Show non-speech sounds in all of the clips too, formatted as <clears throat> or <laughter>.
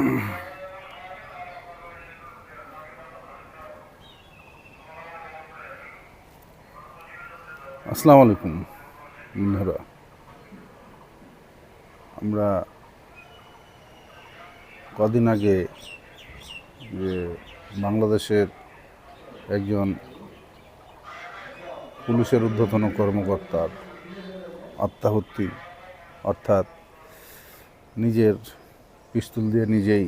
<clears throat> আসসালামু আলাইকুম, বন্ধুরা। আমরা কদিন আগে যে বাংলাদেশের একজন পুলিশের ঊর্ধ্বতন কর্মকর্তার আত্মাহুতি, অর্থাৎ নিজের পিস্তল দিয়ে নিজেই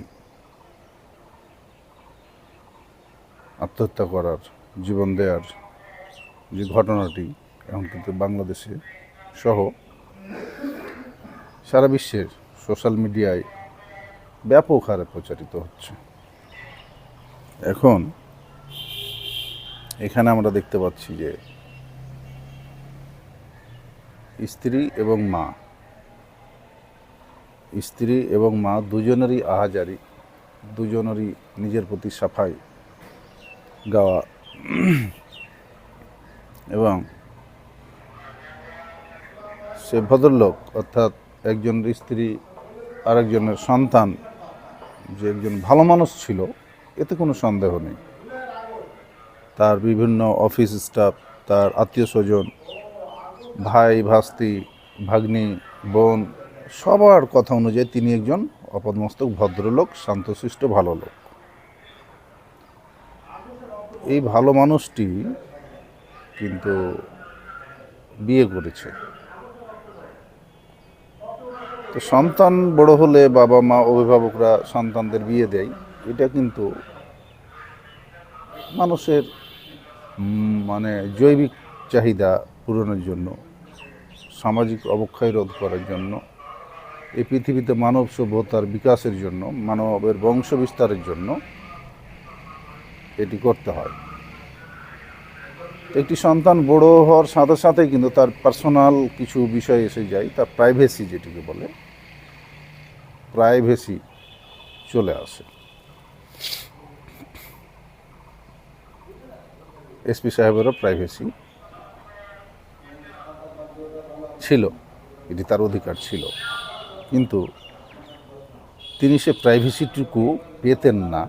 আত্মহত্যা করার জীবন দেওয়ার যে ঘটনাটি এখন কিন্তু বাংলাদেশে সহ সারা বিশ্বের সোশ্যাল মিডিয়ায় ব্যাপক হারে প্রচারিত হচ্ছে। এখন এখানে আমরা দেখতে পাচ্ছি যে স্ত্রী এবং মা স্ত্রী এবং মা দুজনেরই আহাজারি, দুজনেরই নিজের প্রতি সাফাই গাওয়া। এবং সে ভদ্রলোক, অর্থাৎ একজন স্ত্রী, আরেকজনের সন্তান, যে একজন ভালো মানুষ ছিল, এতে কোনো সন্দেহ নেই। তার বিভিন্ন অফিস স্টাফ, তার আত্মীয় স্বজন, ভাই, ভাস্তি, ভাগ্নি, বোন সবার কথা অনুযায়ী তিনি একজন অপদমস্তক, ভদ্রলোক, শান্তশিষ্ট, ভালো লোক। এই ভালো মানুষটি কিন্তু বিয়ে করেছে। তো সন্তান বড় হলে বাবা মা, অভিভাবকরা সন্তানদের বিয়ে দেয়, এটা কিন্তু মানুষের মানে জৈবিক চাহিদা পূরণের জন্য, সামাজিক অবক্ষয় রোধ করার জন্য এই পৃথিবীতে মানব সভ্যতার বিকাশের জন্য, মানবের বংশ বিস্তারের জন্য এটি করতে হয়। একটি সন্তান বড় হওয়ার সাথে সাথে কিন্তু তার পার্সোনাল কিছু বিষয় এসে যায়, তার প্রাইভেসি যেটিকে বলে, প্রাইভেসি চলে আসে। এসপি সাহেবেরও প্রাইভেসি ছিল, এটি তার অধিকার ছিল। কিন্তু তিনি সে প্রাইভেসিটুকু পেতেন না।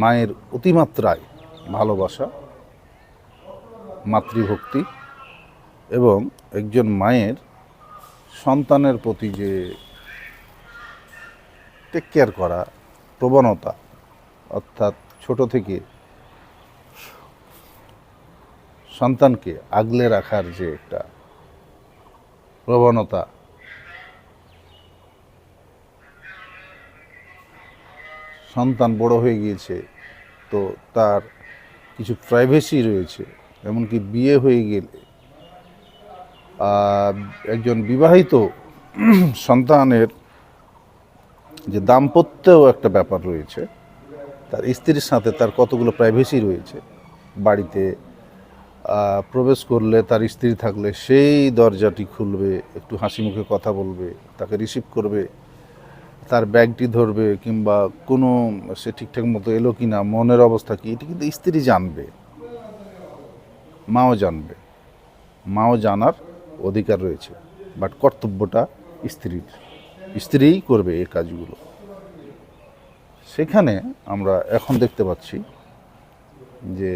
মায়ের অতিমাত্রায় ভালোবাসা, মাতৃভক্তি এবং একজন মায়ের সন্তানের প্রতি যে টেক কেয়ার করা, প্রবণতা, অর্থাৎ ছোট থেকে সন্তানকে আগলে রাখার যে একটা প্রবণতা সন্তান বড় হয়ে গিয়েছে, তো তার কিছু প্রাইভেসি রয়েছে, এমনকি বিয়ে হয়ে গেলে। একজন বিবাহিত <clears throat> সন্তানের যে দাম্পত্যও একটা ব্যাপার রয়েছে, তার স্ত্রীর সাথে তার কতগুলো প্রাইভেসি রয়েছে, বাড়িতে প্রবেশ করলে তার স্ত্রী থাকলে সেই দরজাটি খুলবে, একটু হাসি মুখে কথা বলবে, তাকে রিসিভ করবে তার ব্যাগটি ধরবে কিংবা কোনো সে ঠিকঠাক মতো এলো কি না, মনের অবস্থা কি, এটি কিন্তু স্ত্রী জানবে। মাও জানবে। মাও জানার অধিকার রয়েছে বাট কর্তব্যটা স্ত্রীর। স্ত্রীই করবে এই কাজগুলো। সেখানে আমরা এখন দেখতে পাচ্ছি যে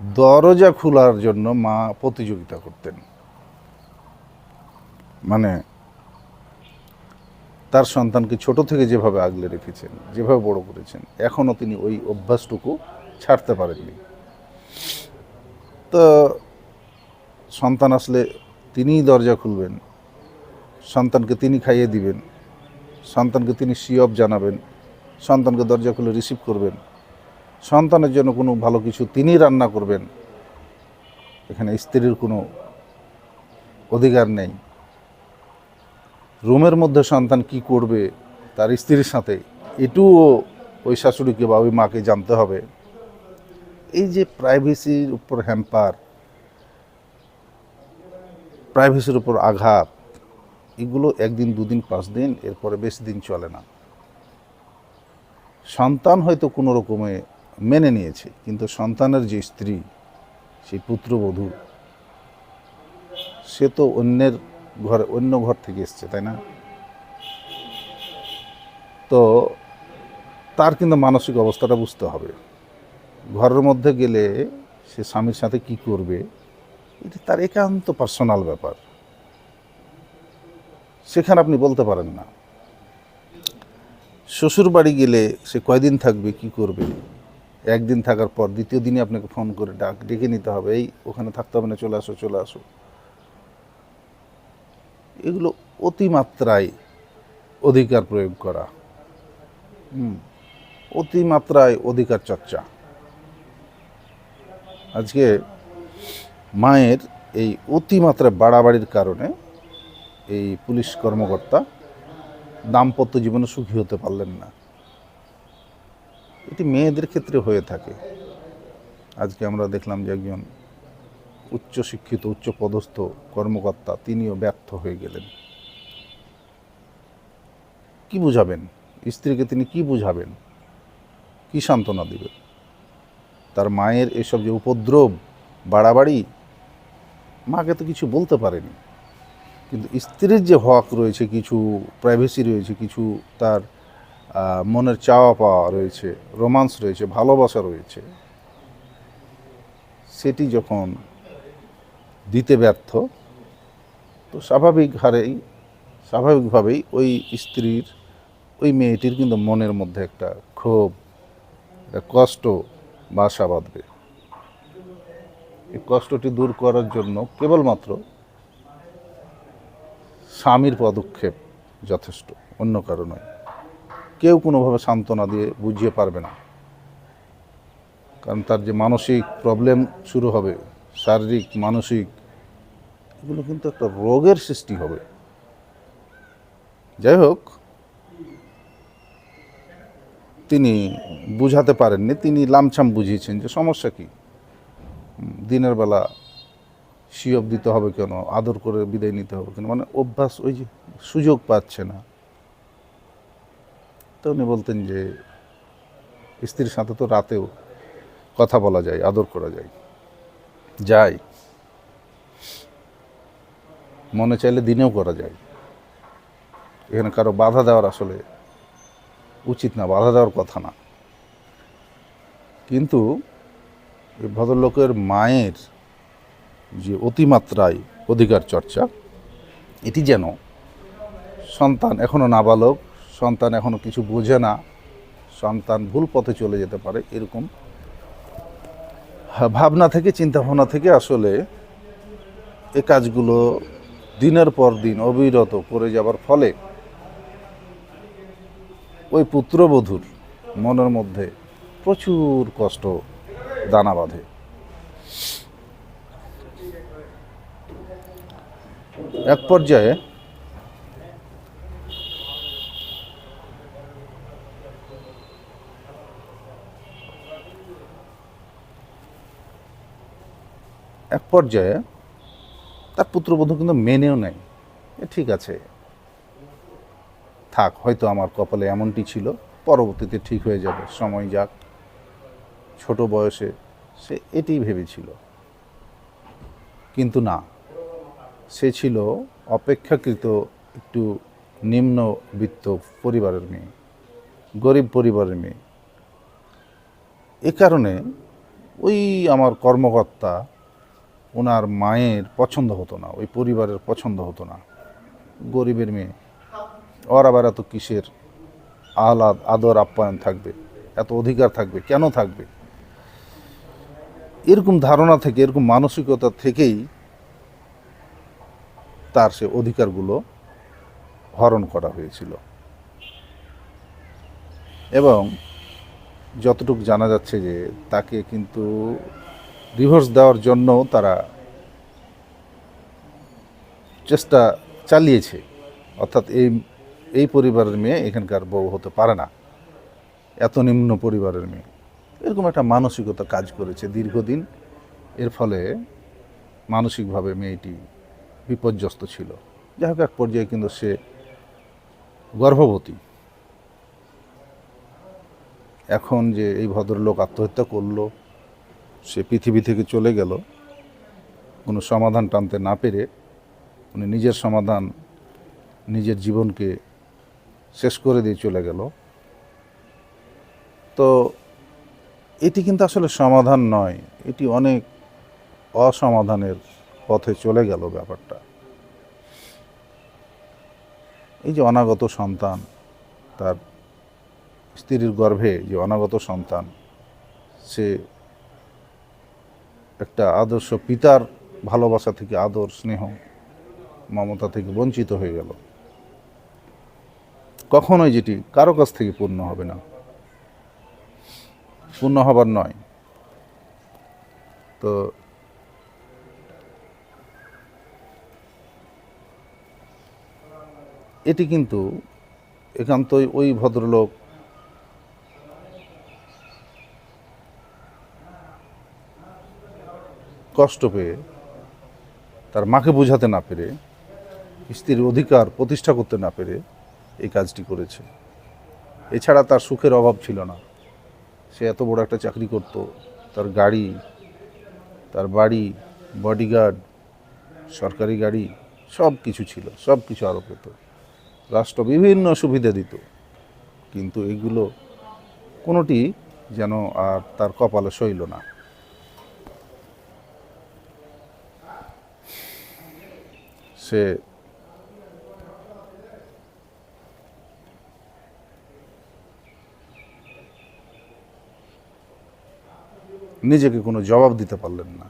দরজা খোলার জন্য মা প্রতিযোগিতা করতেন। মানে তার সন্তানকে ছোট থেকে যেভাবে আগলে রেখেছেন, যেভাবে বড় করেছেন, এখনও তিনি ওই অভ্যাসটুকু ছাড়তে পারেননি। তো সন্তান আসলে তিনিই দরজা খুলবেন, সন্তানকে তিনি খাইয়ে দিবেন, সন্তানকে তিনি সিয়ব জানাবেন, সন্তানকে দরজা খুলে রিসিভ করবেন, সন্তানের জন্য কোনো ভালো কিছু তিনিই রান্না করবেন, এখানে স্ত্রীর কোনো অধিকার নেই। রুমের মধ্যে সন্তান কি করবে, তার স্ত্রীর সাথে, এটুও ওই শাশুড়িকে বা ওই মাকে জানতে হবে। এই যে প্রাইভেসির উপর হ্যাম্পার প্রাইভেসির উপর আঘাত, এগুলো একদিন, দুদিন পাঁচ দিন এরপরে বেশি দিন চলে না। সন্তান হয়তো কোনো রকমে মেনে নিয়েছে, কিন্তু সন্তানের যে স্ত্রী, সেই পুত্রবধূ, সে তো অন্যের ঘরে, অন্য ঘর থেকে এসছে, তাই না? তো তার কিন্তু মানসিক অবস্থাটা বুঝতে হবে। ঘরের মধ্যে গেলে সে স্বামীর সাথে কি করবে, এটা তার একান্ত পার্সোনাল ব্যাপার। সেখানে আপনি বলতে পারেন না। শ্বশুর বাড়ি গেলে সে কয়দিন থাকবে, কি করবে? একদিন থাকার পর দ্বিতীয় দিনে আপনাকে ফোন করে ডাক, ডেকে নিতে হবে, এই, ওখানে থাকতে হবে না, চলে আসো চলে আসো। এগুলো অতিমাত্রায় অধিকার প্রয়োগ করা। অতিমাত্রায় অধিকার চর্চা। আজকে মায়ের এই অতিমাত্রায় বাড়াবাড়ির কারণে এই পুলিশ কর্মকর্তা দাম্পত্য জীবনে সুখী হতে পারলেন না। এটি মেয়েদের ক্ষেত্রে হয়ে থাকে। আজকে আমরা দেখলাম যে একজন উচ্চশিক্ষিত উচ্চ পদস্থ কর্মকর্তা তিনিও ব্যর্থ হয়ে গেলেন। কি বুঝাবেন? স্ত্রীকে তিনি কি বুঝাবেন? কি সান্ত্বনা দিবেন? তার মায়ের এসব যে উপদ্রব, বাড়াবাড়ি, মাকে তো কিছু বলতে পারেনি। কিন্তু স্ত্রীর যে হক রয়েছে, কিছু প্রাইভেসি রয়েছে, কিছু তার মনের চাওয়া পাওয়া রয়েছে রোমান্স রয়েছে, ভালোবাসা রয়েছে, সেটি যখন দিতে ব্যর্থ, তো স্বাভাবিক হারেই, স্বাভাবিকভাবেই ওই স্ত্রীর, ওই মেয়েটির কিন্তু মনের মধ্যে একটা ক্ষোভ, একটা কষ্ট, বাসা বাঁধবে। এই কষ্টটি দূর করার জন্য কেবলমাত্র স্বামীর পদক্ষেপ যথেষ্ট, অন্য কারও নয়। কেউ কোনোভাবে সান্ত্বনা দিয়ে বুঝিয়ে পারবে না। কারণ তার যে মানসিক প্রবলেম শুরু হবে শারীরিক, মানসিক, এগুলো কিন্তু একটা রোগের সৃষ্টি হবে। যাই হোক, তিনি বুঝাতে পারেননি, তিনি লামছাম বুঝিয়েছেন যে সমস্যা কি। দিনের বেলা শিয়ব দিতে হবে কেন, আদর করে বিদায় নিতে হবে কেন মানে অভ্যাস ওই যে সুযোগ পাচ্ছে না। তো উনি বলতেন যে, স্ত্রীর সাথে তো রাতেও কথা বলা যায়, আদর করা যায়। যায়। মনে চাইলে দিনেও করা যায়। এখানে কারও বাধা দেওয়ার আসলে উচিত না, বাধা দেওয়ার কথা না। কিন্তু এই ভদ্রলোকের মায়ের যে অতিমাত্রায় অধিকার চর্চা, এটি যেন সন্তান এখনও নাবালক, সন্তান এখনও কিছু বোঝে না, সন্তান ভুল পথে চলে যেতে পারে, এরকম ভাবনা থেকে চিন্তা ভাবনা থেকে আসলে এ কাজগুলো দিনের পর দিন অবিরত করে যাবার ফলে ওই পুত্রবধূর মনের মধ্যে প্রচুর কষ্ট, দানা বাঁধে। এক পর্যায়ে এক পর্যায়ে তার পুত্রবধূ কিন্তু মেনেও নেয়। এ ঠিক আছে। থাক, হয়তো আমার কপালে এমনটি ছিল, পরবর্তীতে ঠিক হয়ে যাবে, সময় যাক। ছোট বয়সে সে এটি ভেবেছিল। কিন্তু না, সে ছিল অপেক্ষাকৃত একটু নিম্নবিত্ত পরিবারের মেয়ে, গরিব পরিবারের মেয়ে। এ কারণে ওই আমার কর্মকর্তা ওনার মায়ের পছন্দ হতো না, ওই পরিবারের পছন্দ হতো না। গরিবের মেয়ে। ওর আবার এত কিসের আহ্লাদ, আদর, আপ্যায়ন থাকবে, এত অধিকার থাকবে, কেন থাকবে? এরকম ধারণা থেকে, এরকম মানসিকতা থেকেই তার সে অধিকারগুলো হরণ করা হয়েছিল। এবং যতটুকু জানা যাচ্ছে যে তাকে কিন্তু ডিভোর্স দেওয়ার জন্য তারা চেষ্টা চালিয়েছে। অর্থাৎ এই এই পরিবারের মেয়ে এখানকার বউ হতে পারে না। এত নিম্ন পরিবারের মেয়ে। এরকম একটা মানসিকতা কাজ করেছে দীর্ঘদিন। এর ফলে মানসিকভাবে মেয়েটি বিপর্যস্ত ছিল। যাই হোক, এক পর্যায়ে কিন্তু সে গর্ভবতী। এখন যে এই ভদ্রলোক আত্মহত্যা করল সে পৃথিবী থেকে চলে গেল। কোনো সমাধান টানতে না পেরে উনি নিজের সমাধান, নিজের জীবনকে শেষ করে দিয়ে চলে গেল। তো এটি কিন্তু আসলে সমাধান নয়, এটি অনেক অসমাধানের পথে চলে গেল ব্যাপারটা। এই যে অনাগত সন্তান, তার স্ত্রীর গর্ভে যে অনাগত সন্তান, সে একটা আদর্শ পিতার ভালোবাসা থেকে আদর, স্নেহ, মমতা থেকে বঞ্চিত হয়ে গেল। কখনোই যেটি কারও কাছ থেকে পূর্ণ হবে না। পূর্ণ হবার নয়। তো এটি কিন্তু একান্তই ওই ভদ্রলোক কষ্ট পেয়ে তার মাকে বোঝাতে না পেরে, স্ত্রীর অধিকার প্রতিষ্ঠা করতে না পেরে এই কাজটি করেছে। এছাড়া তার সুখের অভাব ছিল না। সে এত বড় একটা চাকরি করত, তার গাড়ি, তার বাড়ি বডিগার্ড সরকারি গাড়ি, সব কিছু ছিল, সব কিছু আরও পেত। রাষ্ট্র বিভিন্ন সুবিধা দিত, কিন্তু এগুলো কোনোটি যেন আর তার কপালে সইল না। সে নিজেকে কোনো জবাব দিতে পারলেন না।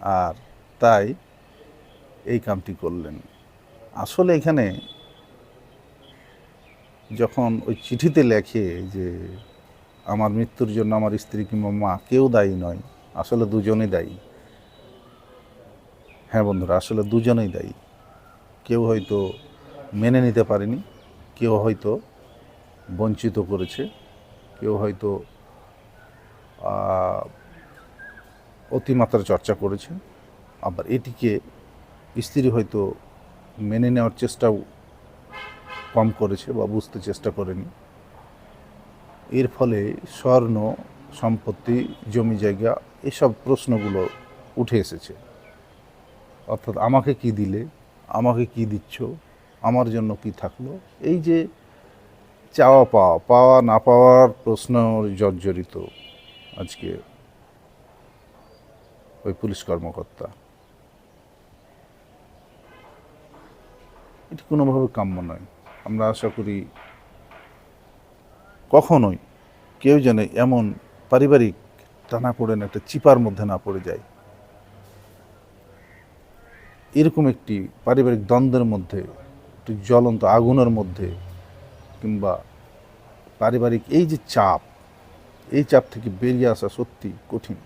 আর তাই এই কামটি করলেন। আসলে এখানে যখন ওই চিঠিতে লেখে যে, আমার মৃত্যুর জন্য আমার স্ত্রী কিংবা মা কেউ দায়ী নয়, আসলে দুজনেই দায়ী। হ্যাঁ বন্ধুরা, আসলে দুজনেই দায়ী। কেউ হয়তো মেনে নিতে পারেনি, কেউ হয়তো বঞ্চিত করেছে, কেউ হয়তো অতিমাত্রা চর্চা করেছে। আবার এটিকে স্ত্রী হয়তো মেনে নেওয়ার চেষ্টাও কম করেছে বা বুঝতে চেষ্টা করেনি। এর ফলে স্বর্ণ, সম্পত্তি, জমি জায়গা, এসব প্রশ্নগুলো উঠে এসেছে। অর্থাৎ আমাকে কি দিলে, আমাকে কি দিচ্ছ, আমার জন্য কি থাকল? এই যে চাওয়া পাওয়া পাওয়া না পাওয়ার প্রশ্ন জর্জরিত আজকে ওই পুলিশ কর্মকর্তা। এটি কোনোভাবে কাম্য নয়। আমরা আশা করি কখনোই কেউ যেন এমন পারিবারিক টানা পড়েন একটা চিপার মধ্যে না পড়ে যায়। এরকম একটি পারিবারিক দ্বন্দ্বের মধ্যে, একটি জ্বলন্ত আগুনের মধ্যে কিংবা পারিবারিক এই যে চাপ, এই চাপ থেকে বেরিয়ে আসা সত্যি কঠিন।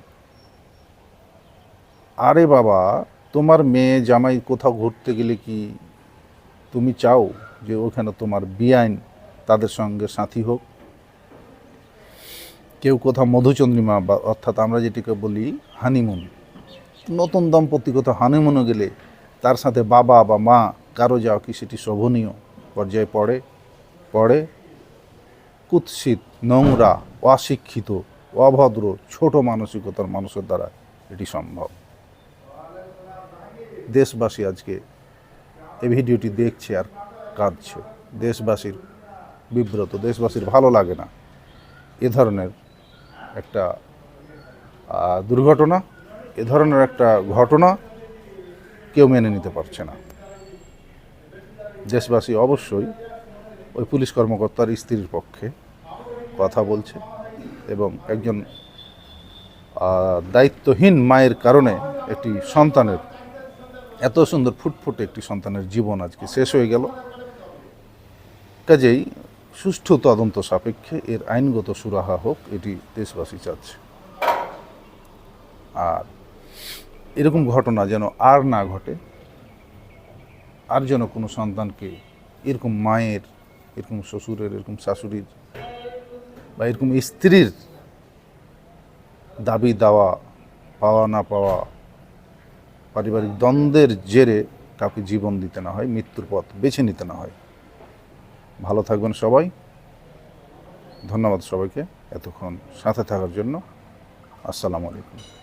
আরে বাবা, তোমার মেয়ে জামাই কোথাও ঘুরতে গেলে কি তুমি চাও যে ওখানে তোমার বিআইন তাদের সঙ্গে সাথী হোক? কেউ কোথাও মধুচন্দ্রিমা বা অর্থাৎ আমরা যেটিকে বলি হানিমুন নতুন দম্পতি কোথাও হানিমুনে গেলে তার সাথে বাবা বা মা কারও যাওয়া কি সেটি শোভনীয় পর্যায়ে পড়ে পড়ে। কুৎসিত, নোংরা, অশিক্ষিত, অভদ্র, ছোট মানসিকতার মানুষের দ্বারা এটি সম্ভব। দেশবাসী আজকে এই ভিডিওটি দেখছে আর কাঁদছে। দেশবাসীর বিব্রত, দেশবাসীর ভালো লাগে না। এ ধরনের একটা দুর্ঘটনা, এ ধরনের একটা ঘটনা কেউ মেনে নিতে পারছে না। দেশবাসী অবশ্যই ওই পুলিশ কর্মকর্তার স্ত্রীর পক্ষে কথা বলছে এবং একজন দায়িত্বহীন মায়ের কারণে একটি সন্তানের, এত সুন্দর ফুটফুটে একটি সন্তানের জীবন আজকে শেষ হয়ে গেল। কাজেই সুষ্ঠু তদন্ত সাপেক্ষে এর আইনগত সুরাহা হোক, এটি দেশবাসী চাচ্ছে। আর এরকম ঘটনা যেন আর না ঘটে, আর যেন কোনো সন্তানকে এরকম মায়ের, এরকম শ্বশুরের, এরকম শাশুড়ির বা এরকম স্ত্রীর দাবি দেওয়া, পাওয়া না পাওয়া, পারিবারিক দ্বন্দ্বের জেরে কাউকে জীবন দিতে না হয়, মৃত্যুর পথ বেছে নিতে না হয়। ভালো থাকবেন সবাই। ধন্যবাদ সবাইকে এতক্ষণ সাথে থাকার জন্য। আসসালামু আলাইকুম।